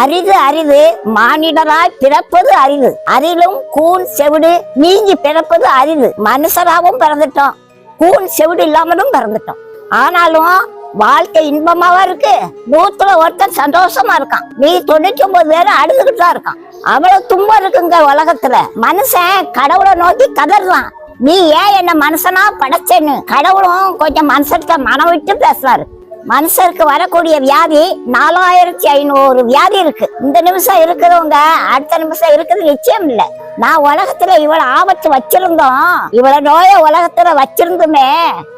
அரிது அரிது மானிடராய் பிறப்பது அரிது. அரிலும் கூன் செவிடு நீங்கி பிறப்பது அரிது. மனுஷராகவும் பிறந்துட்டோம். கூன் செவிடு இல்லாமலும் பிறந்துட்டோம். ஆனாலும் வாழ்க்கை இன்பமாவா இருக்கு? நூத்துல ஒருத்தன் சந்தோஷமா இருக்கான். நீ தொண்ணூத்தி ஒன்பது பேரும் அழுதுகிட்டு தான் இருக்கான். அவ்வளவு துன்பம் இருக்குங்க உலகத்துல. மனுஷன் கடவுளை நோக்கி கதறான். நீ ஏன் என்ன மனுஷனா படைச்சேன்னு? கடவுளும் கொஞ்சம் மனுஷர்கிட்ட மனம் விட்டு பேசுறாரு. மனுஷருக்கு வரக்கூடிய வியாதி நாலாயிரத்தி ஐநூறு வியாதி இருக்கு. இந்த நிமிஷம் இருக்கிறவங்க அடுத்த நிமிஷம் இருக்குது நிச்சயம் இல்ல. நான் உலகத்துல இவ்வளவு ஆபத்து வச்சிருந்தோம். இவ்வளவு நோய உலகத்துல வச்சிருந்துமே.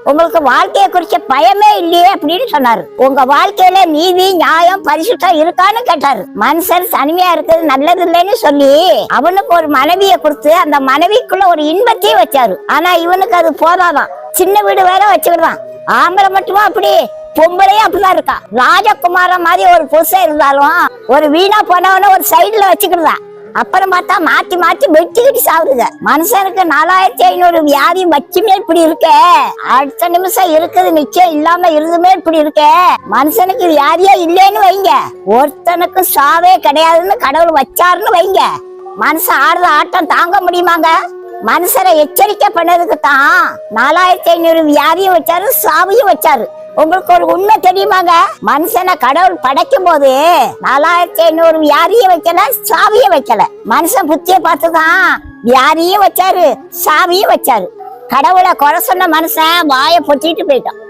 உங்களுக்கு வாழ்க்கையை குறிச்ச பயமே இல்லையே அப்படின்னு சொன்னாரு. உங்க வாழ்க்கையில நீதி நியாயம் பரிசுத்தம் இருக்கான்னு கேட்டாரு. மனுஷன் தனிமையா இருக்கிறது நல்லது இல்லைன்னு சொல்லி அவனுக்கு ஒரு மனைவியை கொடுத்து அந்த மனைவிக்குள்ள ஒரு இன்பத்தையும் வச்சாரு. ஆனா இவனுக்கு அது போதாதான். சின்ன வீடு வேற வச்சுக்கிடுறான் ஆம்பளை மட்டுமா அப்படி? பொம்பளையும் அப்படிதான் இருக்கா? ராஜகுமார மாதிரி ஒரு புருஷன் இருந்தாலும் ஒரு வீணா போனவன ஒரு சைடுல வச்சுக்கிடுதா அப்புறம் பார்த்தா மாத்தி மாத்தி வெட்டிக்கிட்டு சாவுதுங்க. மனுஷனுக்கு நாலாயிரத்தி ஐநூறு வியாதி வச்சுமே இப்படி இருக்கே. அடுத்த நிமிஷம் இருக்குது நிச்சயம் இல்லாம இருந்துமே இப்படி இருக்கே. மனுஷனுக்கு வியாதியே இல்லைன்னு வைங்க. ஒருத்தனுக்கு சாவே கிடையாதுன்னு கடவுள் வச்சாருன்னு வைங்க. மனுஷன் ஆடுற ஆட்டம் தாங்க முடியுமாங்க? மனுஷரை எச்சரிக்கை பண்ணதுக்கு தான் நாலாயிரத்தி ஐநூறு வியாதியும் வச்சாரு சாவியும் வச்சாரு. உங்களுக்கு ஒரு உண்மை தெரியுமாங்க? மனுஷனை கடவுள் படைக்கும் போது நாலாயிரத்தி ஐநூறு வியாதியும் வைக்கல சாவியும் வைக்கல. மனுஷன் புத்திய பார்த்துதான் வியாதியும் வச்சாரு சாவியும் வச்சாரு. கடவுளை குறை சொன்ன மனுஷன் வாயை பொத்திட்டு போயிட்டான்.